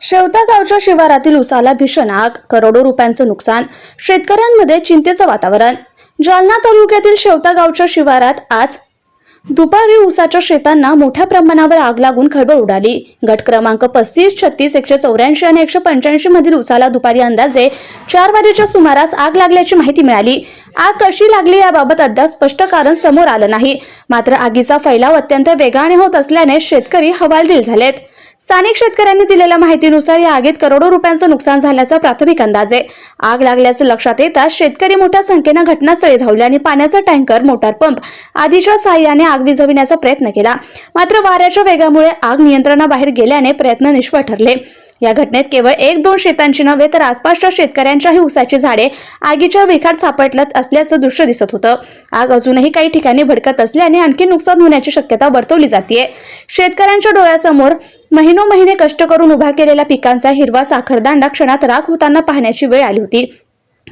शेवता गावच्या शिवारातील उसाला भीषण आग करोडो रुपयांचं नुकसान शेतकऱ्यांमध्ये चिंतेचं वातावरण. जालना तालुक्यातील शेवता गावच्या शिवारात आज दुपारी उसाच्या शेतांना मोठ्या प्रमाणावर आग लागून खळबळ उडाली. गट क्रमांक पस्तीस छत्तीस एकशे चौऱ्याऐंशी आणि एकशे पंच्याऐंशी मधील उसाला दुपारी अंदाजे चार वाजेच्या सुमारास आग लागल्याची माहिती मिळाली. आग कशी लागली याबाबत अद्याप स्पष्ट कारण समोर आलं नाही. मात्र आगीचा फैलाव अत्यंत वेगाने होत असल्याने शेतकरी हवालदिल झालेत. स्थानिक शेतकऱ्यांनी दिलेल्या माहितीनुसार या आगीत करोडो रुपयांचं नुकसान झाल्याचा प्राथमिक अंदाज आहे. आग लागल्याचं लक्षात येताच शेतकरी मोठ्या संख्येनं घटनास्थळी धावले आणि पाण्याचा टँकर मोटार पंप आदीच्या सहाय्याने आग विझविण्याचा प्रयत्न केला. मात्र वाऱ्याच्या वेगामुळे आग नियंत्रणाबाहेर गेल्याने प्रयत्न निष्फळ ठरले. या घटनेत केवळ एक दोन शेतांची नव्हे तर आसपासच्या शेतकऱ्यांच्याही उसाची झाडे आगीच्या विखाट सापडलत असल्याचं दृश्य दिसत होतं. आग अजूनही काही ठिकाणी भडकत असल्याने आणखी नुकसान होण्याची शक्यता वर्तवली जाते शेतकऱ्यांच्या डोळ्यासमोर महिनो महिने कष्ट करून उभा केलेल्या पिकांचा हिरवा साखरदांडा क्षणात राख होताना पाहण्याची वेळ आली होती.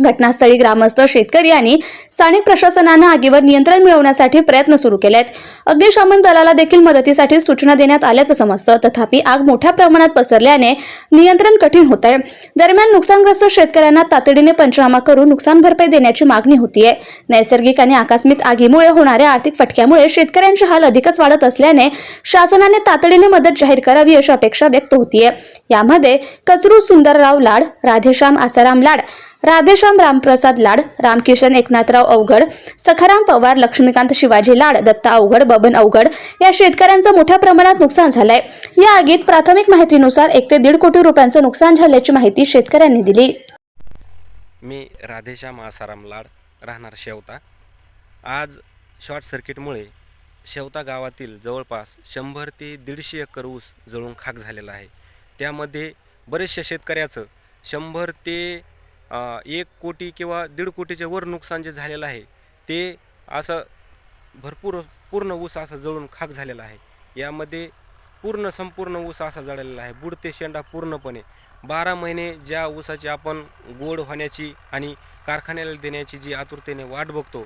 घटनास्थळी ग्रामस्थ शेतकरी आणि स्थानिक प्रशासनानं आगीवर नियंत्रण मिळवण्यासाठी प्रयत्न सुरू केलेत. अग्निशमन दलाला देखील मदतीसाठी सूचना देण्यात आल्याचं समजतं. तथापि आग मोठ्या प्रमाणात पसरल्याने नियंत्रण कठीण होत आहे दरम्यान नुकसानग्रस्त शेतकऱ्यांना तातडीने पंचनामा करून नुकसान भरपाई देण्याची मागणी होतीये. नैसर्गिक आणि आकस्मिक आगीमुळे होणाऱ्या आर्थिक फटक्यामुळे शेतकऱ्यांचे हाल अधिकच वाढत असल्याने शासनाने तातडीने मदत जाहीर करावी अशी अपेक्षा व्यक्त होतीये. यामध्ये कचरू सुंदरराव लाड राधेश्याम आसाराम लाड राधेश घनश्याम रामप्रसाद लाड रामकिशन एकनाथराव अवघड सखाराम पवार लक्ष्मीकांत शिवाजी लाड दत्ता अवघड बबन अवघड या शेतकऱ्यांचं मोठ्या प्रमाणात नुकसान झालंय. या आगीत प्राथमिक माहितीनुसार एक ते दीड कोटी रुपयांचं नुकसान झाल्याची माहिती शेतकऱ्यांनी दिली. मी राधेश्याम आसाराम लाड राहणार शेवता. आज शॉर्ट सर्किटमुळे शेवता गावातील जवळपास शंभर ते दीडशे एकर ऊस जळून खाक झालेला आहे. त्यामध्ये बरेचशा शेतकऱ्याचं शंभर ते एक कोटी किंवा दीड कोटीचे वर नुकसान जे झालेलं आहे ते असं भरपूर पूर्ण ऊस असा जळून खाक झालेला आहे. यामध्ये पूर्ण संपूर्ण ऊस असा जळलेला आहे. बुड ते शेंडा पूर्णपणे. बारा महिने ज्या ऊसाची आपण गोड होण्याची आणि कारखान्याला देण्याची जी आतुरतेने वाट बघतो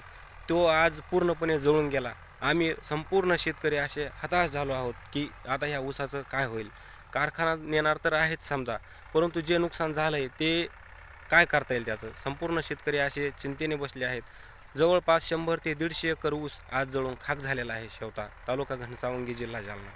तो आज पूर्णपणे जळून गेला. आम्ही संपूर्ण शेतकरी असे हताश झालो आहोत की आता ह्या ऊसाचं काय होईल? कारखाना नेणार तर आहेच समजा परंतु जे नुकसान झालं आहे ते काय करता येईल त्याचं? संपूर्ण शेतकरी असे चिंतेने बसले आहेत. जवळपास शंभर ते दीडशे एकर ऊस आज जळून खाक झालेला आहे शेवता. तालुका घनसावंगी जिल्हा जालना.